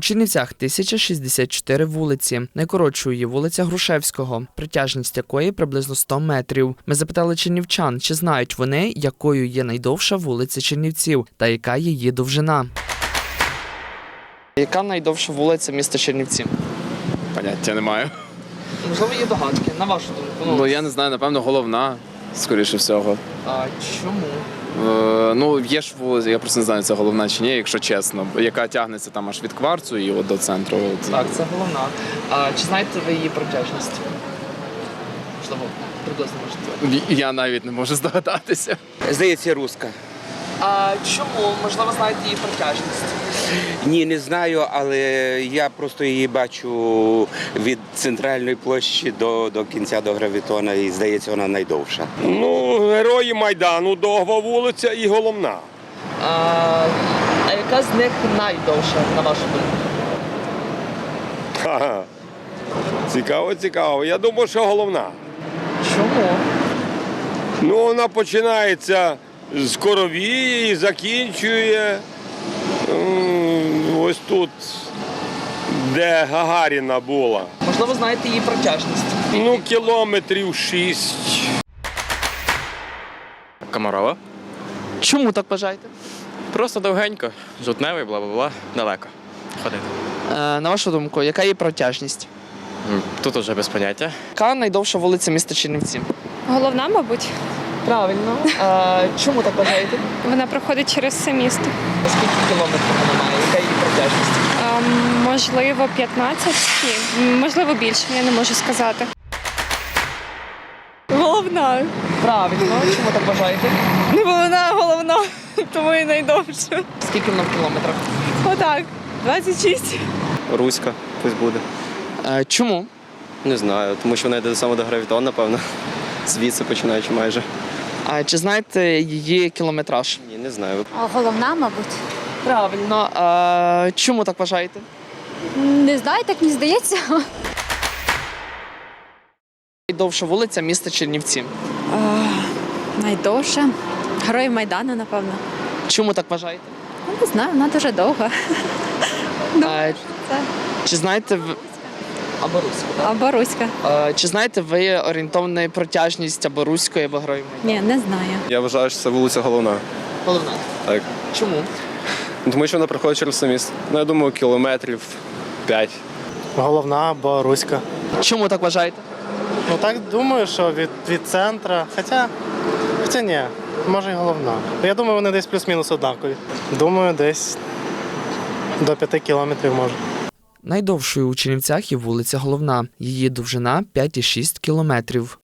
У Чернівцях 1064 вулиці. Найкоротшою є вулиця Грушевського, притяжність якої приблизно 100 метрів. Ми запитали чернівчан, чи знають вони, якою є найдовша вулиця Чернівців та яка її довжина. Яка найдовша вулиця міста Чернівці? Поняття не маю. Можливо, є догадки, на вашу думку. Ну я не знаю, напевно, головна, скоріше всього. а чому? Е, ну, є ж я просто не знаю, це головна чи ні, якщо чесно, яка тягнеться там аж від кварцу і от до центру. От. Так, це головна. А чи знаєте ви її протяжність? Можливо, приблизно можете. Я навіть не можу здогадатися. Здається, руска. А чому? Можливо, знаєте її протяжність? Ні, не знаю, але я просто її бачу від центральної площі до, до кінця до гравітона, і здається, вона найдовша. Ну, герої Майдану, довга вулиця і головна. А, а яка з них найдовша, на вашу думку? Ха-ха. Цікаво, цікаво. Я думаю, що головна. Чому? Ну, вона починається з коровії і закінчує ось тут, де Гагаріна була. Можливо, знаєте її протяжність. Ну, кілометрів шість. Комарова. Чому так вважаєте? Просто довгенько, жовтневий, бла бла бла, далеко ходити. Е, на вашу думку, яка її протяжність? Тут уже без поняття. Яка найдовша вулиця міста Чернівці? Головна, мабуть, Правильно. А, чому так вважаєте? вона проходить через все місто. Скільки кілометрів вона має? Яка її протяжність? Ем, можливо, 15? Ні, можливо, більше, я не можу сказати. Головна. Правильно. Чому так вважаєте? Ну, вона головна, тому і найдовша. Скільки вона в кілометрах? Отак, 26. Руська, пусть буде. Е, чому? Не знаю, тому що вона йде саме до гравітон, напевно. Звідси починаючи майже. А чи знаєте її кілометраж? Не знаю. А головна, мабуть. Правильно. А, чому так вважаєте? Не знаю, так мені здається. Найдовша вулиця міста Чернівці. Найдовша. Герої Майдану, напевно. Чому так вважаєте? Ну, не знаю, вона дуже довга. А, чи знаєте ви. Або Руська, так? або Руська. А, чи знаєте ви орієнтовну протяжність або Руської, або Героїв Ні, не знаю. Я вважаю, що це вулиця головна. Головна. Так. Чому? Тому що вона проходить через все місто. Ну, я думаю, кілометрів 5. Головна або руська. Чому так вважаєте? Ну так думаю, що від, від центра. Хоча, хоча ні, може і головна. Я думаю, вони десь плюс-мінус однакові. Думаю, десь до 5 кілометрів може. Найдовшою у Чернівцях є вулиця Головна. Її довжина 5,6 кілометрів.